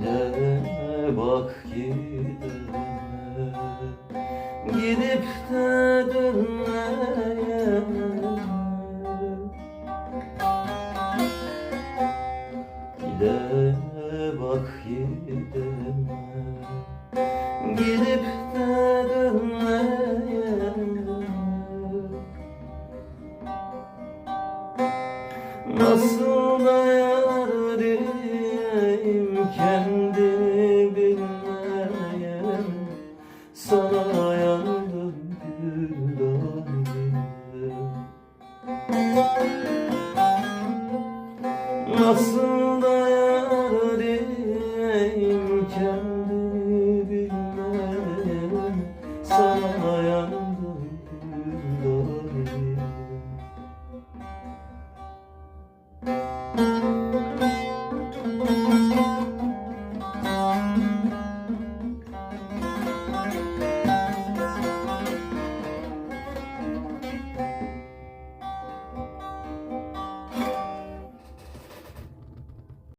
gide bak gide Gidip de dönmeye Gide bak gide Gidip de dönmeye Nasıl dayanır dilim kendini bilmeyen Sana yandım gül Nasıl dayanayım kendini bilmeyen Sana yandım